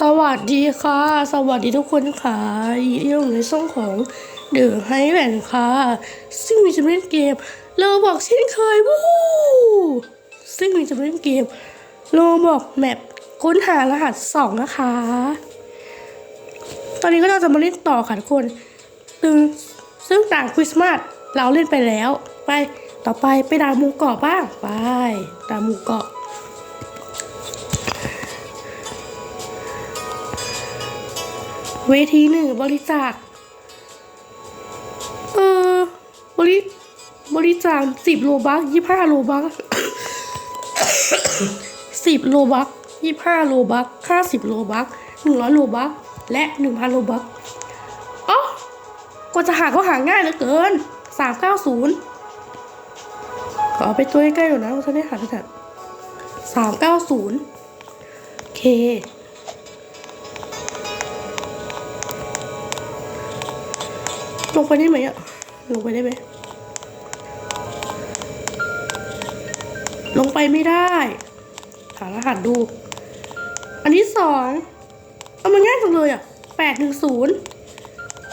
สวัสดีค่ะ สวัสดีทุกคนค่ะอยู่ในช่องของเดอะไฮแลนด์ค่ะ ซึ่งมีจะเล่นเกมเราบอกเช่นเคยวู้ซึ่งมีจะเล่นเกมโลบอกแมปค้นหารหัสสองนะคะ ตอนนี้ก็เราจะมาเล่นต่อค่ะทุกคนซึ่งซึ่งต่างคริสต์มาสเราเล่นไปแล้ว ไปต่อไปไปดาวหมูเกาะบ้างไปดาวหมูเกาะ เวทีหนึ่งบริจาค เออบริบริจาคสิบโลบักยี่ห้าโลบักสิบโลบักยี่ห้าโลบักห้าสิบโลบักหนึ่งร้อยโลบักและหนึ่งพันโลบักอ๋อกว่าจะหาก็หาง่ายเหลือเกินสามเก้าศูนย์ขอไปตัวใกล้ๆหน่อยนะว่าจะได้หาทันสามเก้าศูนย์โอเค ลงไปได้ไหมอะลงไปได้ไหมลงไปไม่ได้หารหัสดู อันที่สองเอามันง่ายจังเลยอะแปดหนึ่งศูนย์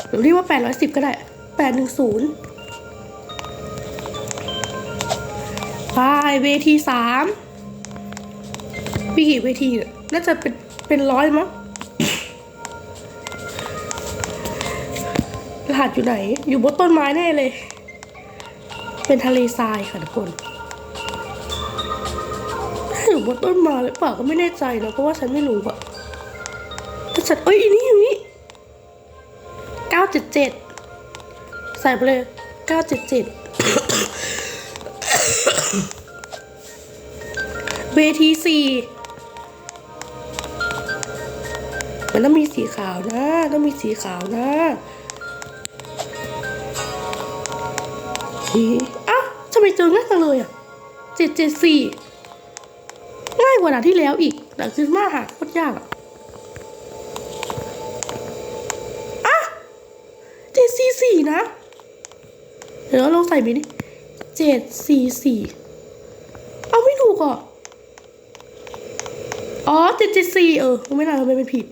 หรือเรียกว่าแปดร้อยสิบก็ได้แปดหนึ่งศูนย์ไปเวทีสามมีกี่เวทีเนี่ยน่าจะเป็นเป็นร้อยมั้ง หัสอยู่ไหน อยู่บนต้นไม้แน่เลย เป็นทะเลทรายค่ะทุกคนอยู่บนต้นไม้หรือเปล่าก็ไม่แน่ใจนะเพราะว่าฉันไม่รู้อะแต่ฉันเอ้ยอันนี้อยู่นี่เก้าเจ็ดเจ็ดใส่ไปเลยเก้าเจ็ดเจ็ดเวทีสี่มันต้องมีสีขาวนะ ต้องมีสีขาวนะ เคอ้าวทำไมเจอง่ายจังเลยอะเจ็ดเจ็ดสี่ง่ายกว่าด่าที่แล้วอีกแต่คือมากหาโคตรยากอะอะเจ็ดสี่สี่นะ เดี๋ยวลองใส่ไปดิเจ็ดสี่สี่เอาไม่ถูกอะ อ๋อเจ็ดเจ็ดสี่เออ ไม่น่าทำไมเป็นผิด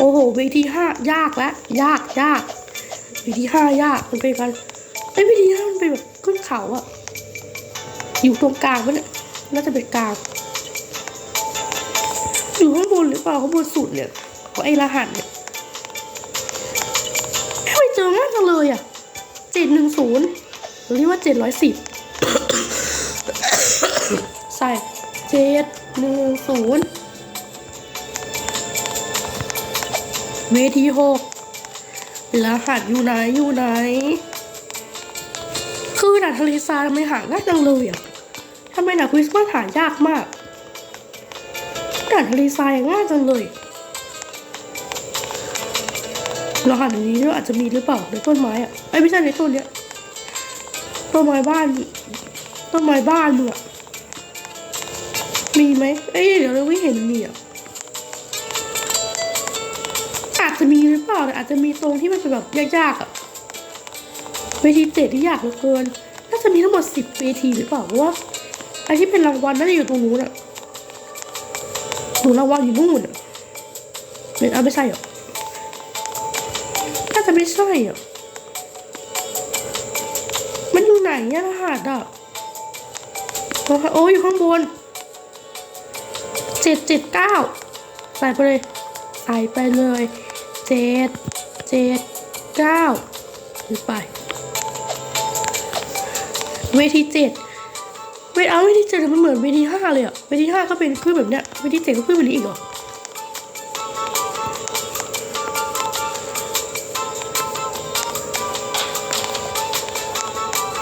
โอ้โหเวทีห้ายากแล้วยากยากเวทีห้ายากมันเป็นกันไอ้ยเวทีห้ามันเป็นแบบขึ้นเขาอะอยู่ตรงกลางมันเนี่ยน่าจะเป็นกลางอยู่ข้างบนหรือเปล่าข้างบนสุดเนี่ยของไอ้รหัสเนี่ยไมเจอง่ายจังเลยอะเจ็ดหนึ่งศูนย์หรือเรียกว่าเจ็ดร้อยสิบใส่เจ็ดหนึ่งศูนย์ เวทีหกรหัสอยู่ไหนอยู่ไหน คือด่านทะเลทรายทำไมหาง่ายจังเลยอะทำไมด่านคริสต์มาสหายากมากด่านทะเลทรายง่ายจังเลยรหัสอันนี้ด้วยอาจจะมีหรือเปล่าในต้นไม้อะไอ้ไม่ใช่ในต้นเนี้ยต้นไม้บ้านต้นไม้บ้านมึงอะมีไหมเอ้ยเดี๋ยวเราไม่เห็นมีอะ จะมีหรือเปล่าแต่อาจจะมีตรงที่มันเป็นแบบยากๆอะเวทีเจ็ดที่ยากเหลือเกิน น่าจะมีทั้งหมดสิบเวทีหรือเปล่าเพราะว่าไอที่เป็นรางวัลน่าจะอยู่ตรงนู้นอะหนูรางวัลอยู่นู่นอะเป็นเอาไม่ใช่หรอน่าจะไม่ใช่อะมันอยู่ไหนเนี่ยรหัสอะโอ้ยอยู่ข้างบนเจ็ดเจ็ดเก้าใส่ไปเลย ใส่ไปเลย เจ็ดเจ็ดเก้าไปเวทีเจ็ดเวทเอาเวทีเจ็ดมันเหมือนเวทีห้าเลยอะเวทีห้าก็เป็นขึ้นแบบเนี้ยเวทีเจ็ดก็ขึ้นแบบนี้อีกเหรอ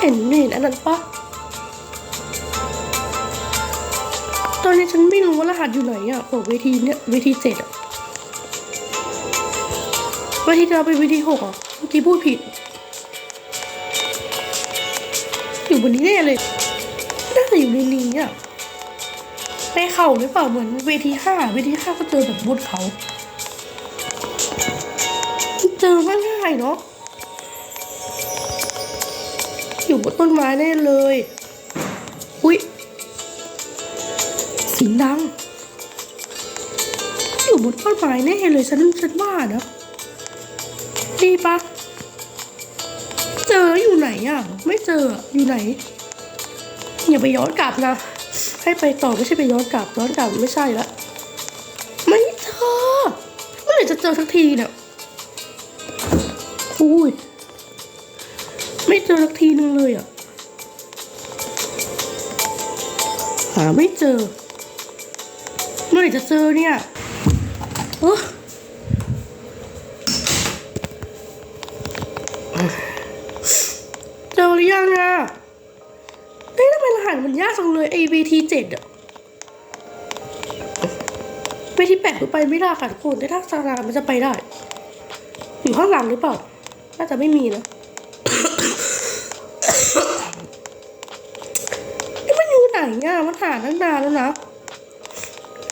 เห็นเห็นอันนั้นปะตอนนี้ฉันไม่รู้ว่ารหัสอยู่ไหนอะของเวทีเนี้ยเวทีเจ็ดอะ วิธีเราเป็นวิธีหกเหรอเมื่อกี้พูดผิด อยู่บนนี้แน่เลยน่าจะอยู่ในนี้อะในเขาหรือเปล่าเหมือนเวทีห้าเวทีห้าก็เจอแบบบนเขาเจอง่ายๆเนาะอยู่บนต้นไม้แน่เลย อุ้ยสียงดัง อยู่บนต้นไม้แน่เลยฉันฉันว่านะ ดีปะเจออยู่ไหนอะ ไม่เจออยู่ไหน อย่าไปย้อนกลับนะ ให้ไปต่อไม่ใช่ไปย้อนกลับย้อนกลับไม่ใช่ละไม่เจอเมื่อไหร่จะเจอสักทีเนี่ยอุ้ยไม่เจอสักทีนึงเลยอะหาไม่เจอ เมื่อไหร่จะเจอเนี่ยเออเจังอะเฮ้ยทำไมรหัสมันยากจังเลย ABT 7อะไปที่แปดไปไม่ได้ค่ะทุกคนแต่ถ้าสารามมันจะไปได้ อยู่ข้างหลังหรือเปล่า น่าจะไม่มีนะไอ้มันอยู่ไหนอะมันหาตั้งนานแล้วนะ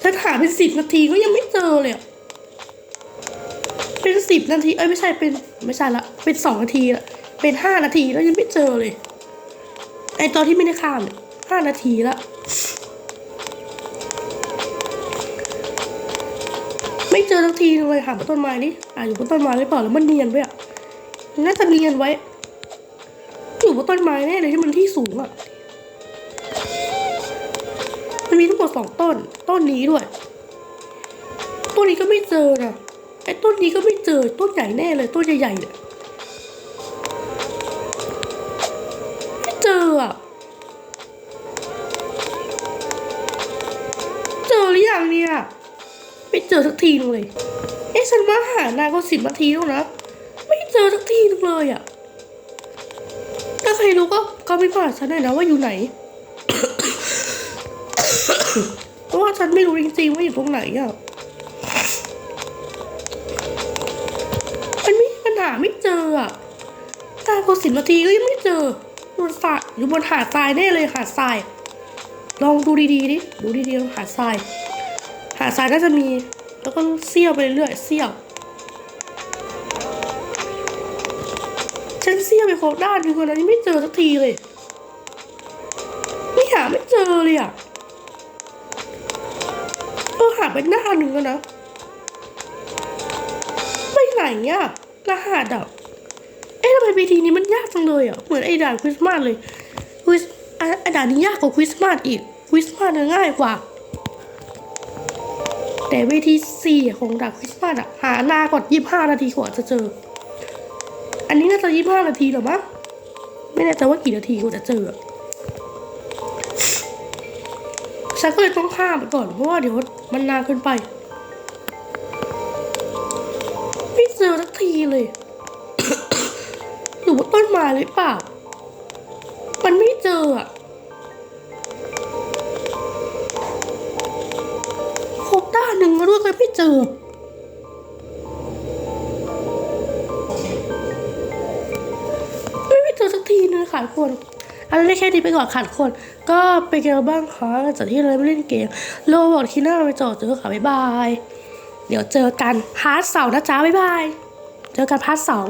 ฉันหาเป็นสิบนาทีก็ยังไม่เจอเลยเป็นสิบนาที เอ้ยไม่ใช่เป็นไม่ใช่ละ เป็นสองนาทีละ เป็นห้านาทีแล้วยังไม่เจอเลย ไอตอนที่ไม่ได้ข้ามห้านาทีละไม่เจอทักทีเลยหาบนต้นไม้นี่อ่าอยู่บนต้นไม้หรือเปล่าแล้วมันเนียนไว้อะน่าจะเนียนไว้ อยู่บนต้นไม้แน่เลยที่มันที่สูงอะมันมีทั้งหมดสองต้น ต้นนี้ด้วยต้นนี้ก็ไม่เจอนะไอ้ต้นนี้ก็ไม่เจอต้นใหญ่แน่เลย ต้นใหญ่ๆเนี่ย ยังเนี่ยไม่เจอสักทีนึงเลย เอ๊ะฉันมาหานานก็สิบนาทีแล้วนะ ไม่เจอสักทีนึงเลยอะ ถ้าใครรู้ก็ก็ไม่บอกฉันหน่อยนะว่าอยู่ไหน เพราะว่าฉันไม่รู้จริงๆว่าอยู่ตรงไหนอะมันไม่ปัญหาไม่เจออะตาพอสิบนาทีก็ยังไม่เจอบนสระอยู่บนหาดทรายแน่เลยหาดทราย ลองดูดีๆดิ ดูดีๆหาดทรายาทรายน่าจะมี แล้วก็เสี้ยวไปเรื่อยเสี้ยวฉันเสี้ยวไปครบด้านนึงคนนั้นยังไม่เจอสักทีเลย ไม่หาไม่เจอเลยอะเออหาไปหน้าหนึ่งแล้วนะไปไหนอะรหัสอะเอ๊ะทำไมเวทีนี้มันยากจังเลยอะเหมือนไอ้ด่านคริสต์มาสเลยคริสไอ้ด่านนี้ยากกว่าคริสต์มาสอีกคริสต์มาสง่ายกว่า แต่เวทีสี่ของด่านคริสต์มาสอะหาหน้าก่อนยี่ห้านาทีกว่าจะเจอ อันนี้น่าจะยี่ห้านาทีหรอมั้งไม่แน่ใจว่ากี่นาทีกว่าจะเจออะฉันก็เลยต้องข้ามไปก่อนเพราะว่าเดี๋ยวมันนานเกินไปไม่เจอสักทีเลย อยู่บนต้นไม้หรือเปล่า เจอ ไม่ไม่เจอสักทีนึงค่ะทุกคนอันนี้แค่นี้ไปก่อนค่ะทุกคน ก็เป็นไงบ้างคะหลังจากที่เราไม่เล่นเกมโลบอกที่หน้าไปจอดเจอค่ะบ๊ายบาย เดี๋ยวเจอกันพาร์ทสองนะจ๊ะบ๊ายบาย เจอกันพาร์ทสอง